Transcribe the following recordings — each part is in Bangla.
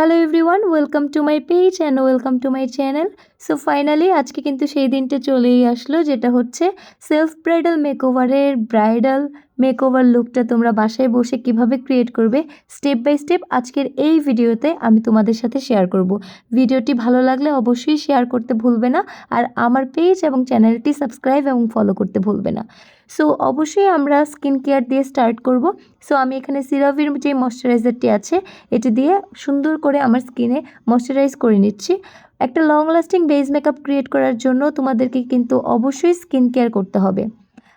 Hello everyone welcome to my page and welcome to my channel so finally আজকে কিন্তু সেই দিনটা চলেই আসলো, যেটা হচ্ছে সেলফ ব্রাইডাল মেকওভারের ব্রাইডাল মেকওভার লুকটা তোমরা বাসায় বসে কীভাবে ক্রিয়েট করবে স্টেপ বাই স্টেপ আজকের এই ভিডিওতে আমি তোমাদের সাথে শেয়ার করব। ভিডিওটি ভালো লাগলে অবশ্যই শেয়ার করতে ভুলবে না, আর আমার পেজ এবং চ্যানেলটি সাবস্ক্রাইব এবং ফলো করতে ভুলবে না। সো অবশ্যই আমরা স্কিন কেয়ার দিয়ে স্টার্ট করব। সো আমি এখানে সিরাভির যে ময়শ্চারাইজারটি আছে, এটি দিয়ে সুন্দর করে আমার স্কিনে ময়শ্চারাইজ করে নিচ্ছি। একটা long lasting base makeup create করার জন্য তোমাদেরকে কিন্তু অবশ্যই স্কিন কেয়ার করতে হবে।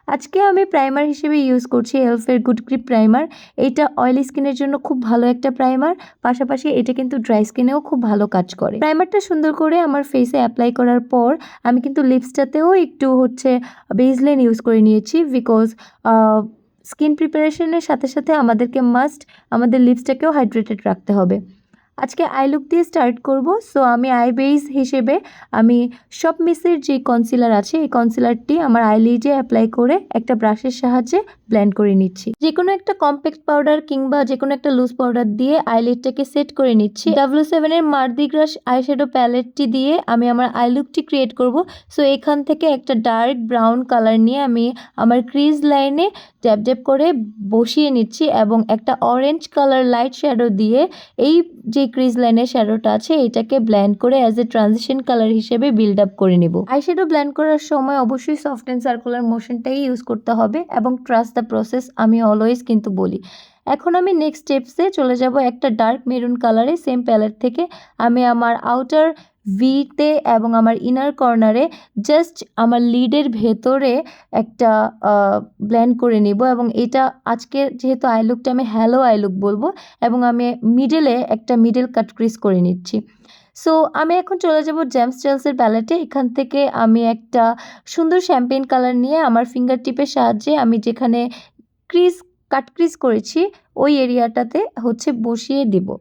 আজকে আমি প্রাইমার হিসেবে ইউজ করছি এলফের গুড গ্রিপ প্রাইমার এইটা অয়েলি স্কিনের জন্য খুব ভালো একটা প্রাইমার পাশাপাশি এটা কিন্তু ড্রাই স্কিনেও খুব ভালো কাজ করে। প্রাইমারটা সুন্দর করে আমার ফেসে অ্যাপ্লাই করার পর আমি কিন্তু লিপসটাতেও একটু হচ্ছে বেসলেন ইউজ করে নিয়েছি বিকজ স্কিন প্রিপারেশনের সাথে সাথে আমাদেরকে মাস্ট আমাদের লিপসটাকেও হাইড্রেটেড রাখতে হবে। আজকে আই লুক দিয়ে স্টার্ট করব। সো আমি আই বেস হিসেবে আমি সব মিসের যে কনসিলার আছে, এই কনসিলারটি আমার আইলিডে অ্যাপ্লাই করে একটা ব্রাশের সাহায্যে ব্লেন্ড করে নিচ্ছি। যে কোনো একটা কম্প্যাক্ট পাউডার কিংবা যে কোনো একটা লুজ পাউডার দিয়ে আইলিডটাকে সেট করে নিচ্ছি। ডাব্লিউ সেভেনের মার্দি গ্রাস আইশ্যাডো প্যালেটটি দিয়ে আমি আমার আই লুকটি ক্রিয়েট করব। সো এখান থেকে একটা ডার্ক ব্রাউন কালার নিয়ে আমি আমার ক্রিজ লাইনে ড্যাব ড্যাব করে বসিয়ে নিচ্ছি এবং একটা অরেঞ্জ কালার লাইট শ্যাডো দিয়ে এই যে ক্রিজ লাইনের শ্যাডোটা আছে, এটাকে ব্ল্যান্ড করে অ্যাজ এ ট্রানজিশন কালার হিসেবে বিল্ড আপ করে নিব। আই শ্যাডো ব্ল্যান্ড করার সময় অবশ্যই সফট অ্যান্ড সার্কুলার মোশনটাই ইউজ করতে হবে এবং ট্রাস্ট দ্য প্রসেস আমি অলওয়েজ কিন্তু বলি। এখন আমি নেক্সট স্টেপসে চলে যাব একটা ডার্ক মেরুন কালারে সেম প্যালেট থেকে। আমি আমার আউটার ভিতে এবং আমার ইনার কর্নারে জাস্ট আমার লিডের ভেতরে একটা ব্ল্যান্ড করে নিব এবং এটা আজকে যেহেতু আই লুকটা আমি হ্যালো আই লুক বলব এবং আমি মিডলে একটা মিডল কাট ক্রিজ করে নিচ্ছি। সো আমি এখন চলে যাব জেমস জেলসের প্যালেটে এখান থেকে আমি একটা সুন্দর শ্যাম্পেন কালার নিয়ে আমার ফিঙ্গার টিপের সাহায্যে আমি যেখানে ক্রিজ কাট ক্রিজ করেছি, ওই এরিয়াটাতে হচ্ছে বসিয়ে দেবো।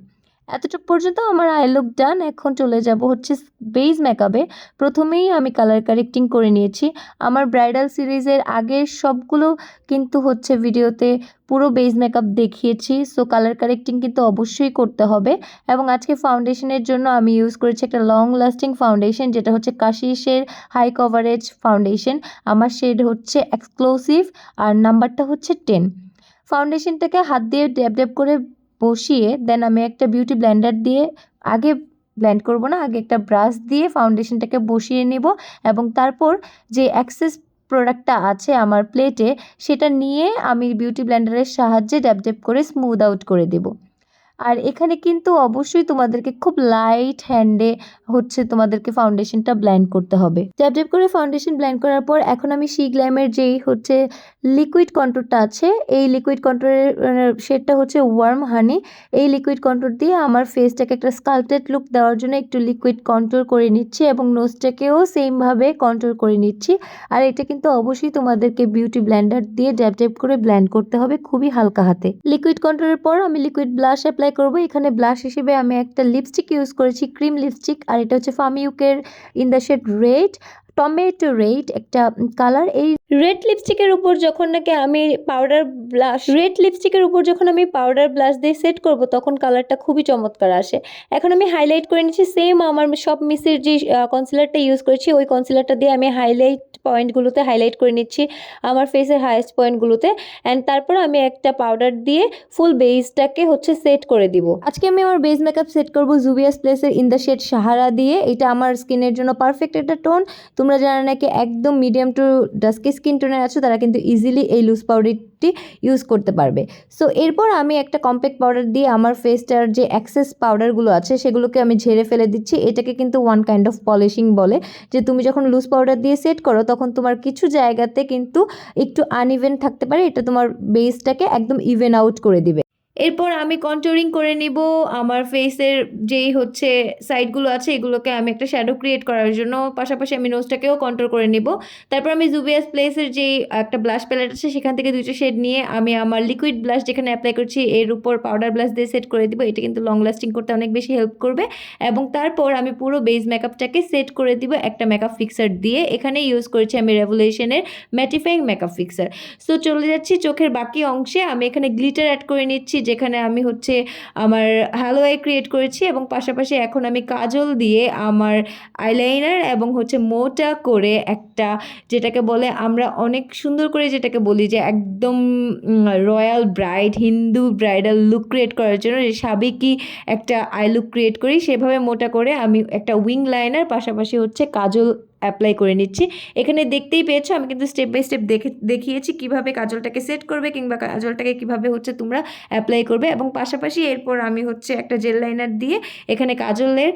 এতটুকু পর্যন্ত আমার আই লুক ডান, এখন চলে যাব হচ্ছে বেজ মেকআপে। প্রথমেই আমি কালার কারেক্টিং করে নিয়েছি। আমার ব্রাইডাল সিরিজের আগের সবগুলো কিন্তু হচ্ছে ভিডিওতে পুরো বেজ মেকআপ দেখিয়েছি, সো কালার কারেক্টিং কিন্তু অবশ্যই করতে হবে। এবং আজকে ফাউন্ডেশনের জন্য আমি ইউজ করেছি একটা লং লাস্টিং ফাউন্ডেশন, যেটা হচ্ছে কাশিসের হাই কভারেজ ফাউন্ডেশন। আমার শেড হচ্ছে এক্সক্লুসিভ আর নাম্বারটা হচ্ছে টেন। ফাউন্ডেশনটাকে হাত দিয়ে ড্যাব ড্যাব করে বসিয়ে দেন আমি একটা বিউটি ব্লেন্ডার দিয়ে আগে ব্লেন্ড করব না, আগে একটা ব্রাশ দিয়ে ফাউন্ডেশনটাকে বসিয়ে নেব এবং তারপর যে অ্যাক্সেস প্রোডাক্টটা আছে আমার প্লেটে সেটা নিয়ে আমি বিউটি ব্লেন্ডারের সাহায্যে ড্যাপ ড্যাপ করে স্মুথ আউট করে দেবো। আর এখানে কিন্তু অবশ্যই তোমাদেরকে খুব লাইট হ্যান্ডে হচ্ছে তোমাদেরকে ফাউন্ডেশনটা ব্ল্যান্ড করতে হবে। ট্যাপ ট্যাপ করে ফাউন্ডেশন ব্ল্যান্ড করার পর এখন আমি সি গ্ল্যামের যেই হচ্ছে লিকুইড কন্ট্রোরটা আছে, এই লিকুইড কন্ট্রোরের শেডটা হচ্ছে ওয়ার্ম হানি এই লিকুইড কন্ট্রোর দিয়ে আমার ফেসটাকে একটা স্কাল্পটেড লুক দেওয়ার জন্য একটু লিকুইড কন্ট্রোল করে নিচ্ছি এবং নোজটাকেও সেমভাবে কন্ট্রোল করে নিচ্ছি। আর এটা কিন্তু অবশ্যই তোমাদেরকে বিউটি ব্ল্যান্ডার দিয়ে ড্যাপ ড্যাপ করে ব্ল্যান্ড করতে হবে খুবই হালকা হাতে। লিকুইড কন্ট্রোলের পর আমি লিকুইড ব্লাশ অ্যাপ্লাই করব। এখানে ব্লাশ হিসেবে আমি একটা লিপস্টিক ইউজ করেছি ক্রিম লিপস্টিক আর এটা হচ্ছে ফামিউকের in the shade red tomato red একটা কালার এই রেড লিপস্টিকের উপর যখন নাকি আমি পাউডার ব্লাশ রেড লিপস্টিকের উপর যখন আমি পাউডার ব্লাশ দিয়ে সেট করব, তখন কালারটা খুবই চমৎকার আসে। এখন আমি হাইলাইট করে নিচ্ছি সেম আমার সব মিসের যে কনসিলারটা ইউজ করেছি, ওই কনসিলারটা দিয়ে আমি হাইলাইট পয়েন্টগুলোতে হাইলাইট করে নিচ্ছি, আমার ফেসের হাইয়েস্ট পয়েন্টগুলোতে অ্যান্ড তারপর আমি একটা পাউডার দিয়ে ফুল বেসটাকে হচ্ছে সেট করে দিব। আজকে আমি আমার বেস মেকআপ সেট করব জুবিয়াস প্লেসের ইন দ্য শেড সাহারা দিয়ে, এটা আমার স্কিনের জন্য পারফেক্ট একটা টোন তোমরা যারা নাকি একদম মিডিয়াম টু ডাস্কি স্কিন টোনার আছো, তারা কিন্তু ইজিলি এই লুজ পাউডারটি ইউজ করতে পারবে। সো এরপর আমি একটা কম্প্যাক্ট পাউডার দিয়ে আমার ফেসটার যে অ্যাক্সেস পাউডারগুলো আছে, সেগুলোকে আমি ঝেড়ে ফেলে দিচ্ছি। এটাকে কিন্তু ওয়ান কাইন্ড অফ পলিশিং বলে, যে তুমি যখন লুজ পাউডার দিয়ে সেট করো, তখন তোমার কিছু জায়গাতে কিন্তু একটু আনইভেন থাকতে পারে। এটা তোমার বেসটাকে একদম ইভেন আউট করে দিবে। এরপর আমি কন্ট্রোলিং করে নিব। আমার ফেসের যেই হচ্ছে সাইডগুলো আছে, এগুলোকে আমি একটা শ্যাডো ক্রিয়েট করার জন্য। পাশাপাশি আমি নোজটাকেও কন্ট্রোল করে নিব। তারপর আমি জুবিয়াস প্লেসের যেই একটা ব্লাশ প্যালেট আছে, সেখান থেকে দুইটা শেড নিয়ে আমি আমার লিকুইড ব্লাশ যেখানে অ্যাপ্লাই করছি, এর উপর পাউডার ব্লাশ দিয়ে সেট করে দিব। এটা কিন্তু লং লাস্টিং করতে অনেক বেশি হেল্প করবে। এবং তারপর আমি পুরো বেস মেকআপটাকে সেট করে দিব একটা মেকআপ ফিক্সার দিয়ে। এখানে ইউজ করেছি আমি রেভুলেশনের ম্যাটিফাইং মেকআপ ফিক্সার সো চলে যাচ্ছি চোখের বাকি অংশে। আমি এখানে গ্লিটার অ্যাড করে নিচ্ছি যেখানে আমি হচ্ছে আমার হ্যালো আই ক্রিয়েট করেছি এবং পাশাপাশি এখন আমি কাজল দিয়ে আমার আইলাইনার এবং হচ্ছে মোটা করে একটা যেটাকে বলে আমরা অনেক সুন্দর করে যেটাকে বলি যে একদম royal bride Hindu bridal look create করার জন্য যে সাবেকি একটা আই লুক ক্রিয়েট করি সেভাবে মোটা করে আমি একটা উইং লাইনার পাশাপাশি হচ্ছে কাজল অ্যাপ্লাই করে নিচ্ছি। এখানে দেখতেই পেয়েছ, আমি কিন্তু স্টেপ বাই স্টেপ দেখে, দেখিয়েছি কীভাবে কাজলটাকে সেট করবে কিংবা কাজলটাকে কীভাবে হচ্ছে তোমরা অ্যাপ্লাই করবে এবং পাশাপাশি এরপর আমি হচ্ছে একটা জেল লাইনার দিয়ে এখানে কাজলের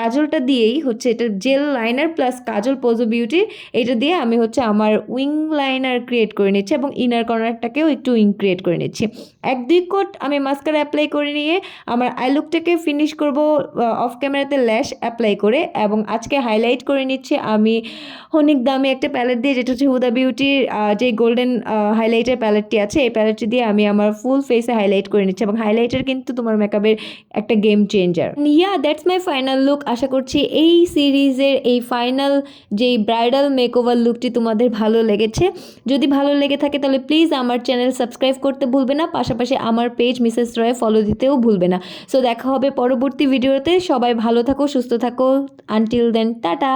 কাজলটা দিয়েই হচ্ছে এটা জেল লাইনার প্লাস কাজল পোজো বিউটি এটা দিয়ে আমি হচ্ছে আমার উইং লাইনার ক্রিয়েট করে নিচ্ছি এবং ইনার কর্নারটাকেও একটু উইং ক্রিয়েট করে নিচ্ছি। এক দুই কোট আমি মাস্কারা অ্যাপ্লাই করে নিয়ে আমার আই লুকটাকে ফিনিশ করব অফ ক্যামেরাতে ল্যাশ অ্যাপ্লাই করে এবং আজকে হাইলাইট করে নিচ্ছি আমি অনেক দামি একটা প্যালেট দিয়ে, যেটা হচ্ছে হুদা বিউটির যে গোল্ডেন হাইলাইটার প্যালেটটি আছে, এই প্যালেটটি দিয়ে আমি আমার ফুল ফেসে হাইলাইট করে নিচ্ছি এবং হাইলাইটার কিন্তু তোমার মেকআপের একটা game changer yeah that's my final look আশা করছি এই সিরিজের এই ফাইনাল যেই ব্রাইডাল মেকওভার লুকটি তোমাদের ভালো লেগেছে। যদি ভালো লেগে থাকে তাহলে প্লিজ আমার চ্যানেল সাবস্ক্রাইব করতে ভুলবে না, পাশাপাশি আমার পেজ মিসেস রয় ফলো দিতেও ভুলবে না। সো দেখা হবে পরবর্তী ভিডিওতে সবাই ভালো থাকো, সুস্থ থাকো। আনটিল দেন টাটা